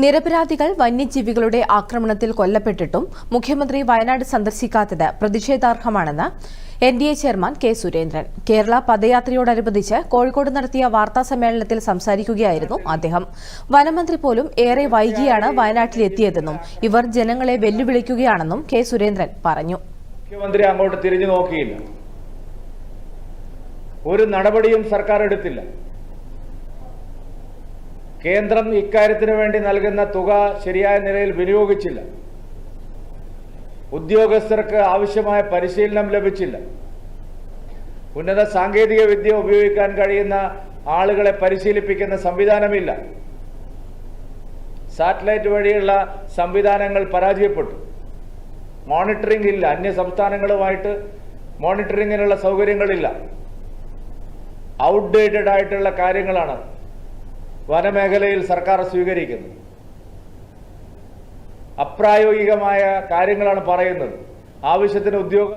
നിരപരാധികൾ വന്യജീവികളുടെ ആക്രമണത്തിൽ കൊല്ലപ്പെട്ടിട്ടും മുഖ്യമന്ത്രി വയനാട് സന്ദർശിക്കാത്തത് പ്രതിഷേധാർഹമാണെന്ന് N D A chairman K Surendran. Kerala പദയാത്രയോടനുബന്ധിച്ച് Kozhikode നടത്തിയ വാർത്താ സമ്മേളനത്തിൽ സംസാരിക്കുകയായിരുന്നു അദ്ദേഹം. വനമന്ത്രി പോലും ഏറെ വൈകിയാണ് വയനാട്ടിലെത്തിയതെന്നും ഇവർ ജനങ്ങളെ വെല്ലുവിളിക്കുകയാണെന്നും കെ സുരേന്ദ്രൻ പറഞ്ഞു. മുഖ്യമന്ത്രി അങ്ങോട്ട് തിരിഞ്ഞു നോക്കിയില്ല. ഒരു നടപടിയും സർക്കാർ എടുത്തില്ല. കേന്ദ്രം ഇക്കാര്യത്തിന് വേണ്ടി നൽകുന്ന തുക ശരിയായ നിലയിൽ വിനിയോഗിച്ചില്ല. ഉദ്യോഗസ്ഥർക്ക് ആവശ്യമായ പരിശീലനം ലഭിച്ചില്ല. ഉന്നത സാങ്കേതിക വിദ്യ ഉപയോഗിക്കാൻ കഴിയുന്ന ആളുകളെ പരിശീലിപ്പിക്കുന്ന സംവിധാനമില്ല. സാറ്റലൈറ്റ് വഴിയുള്ള സംവിധാനങ്ങൾ പരാജയപ്പെട്ടു. മോണിറ്ററിംഗ് ഇല്ല. അന്യ സംസ്ഥാനങ്ങളുമായിട്ട് മോണിറ്ററിങ്ങിനുള്ള സൗകര്യങ്ങളില്ല. ഔട്ട്ഡേറ്റഡ് ആയിട്ടുള്ള കാര്യങ്ങളാണ് വനമേഖലയിൽ സർക്കാർ സ്വീകരിക്കുന്നത് അപ്രായോഗികമായ കാര്യങ്ങളാണ് പറയുന്നത്. ആവശ്യത്തിന് ഉദ്യോഗ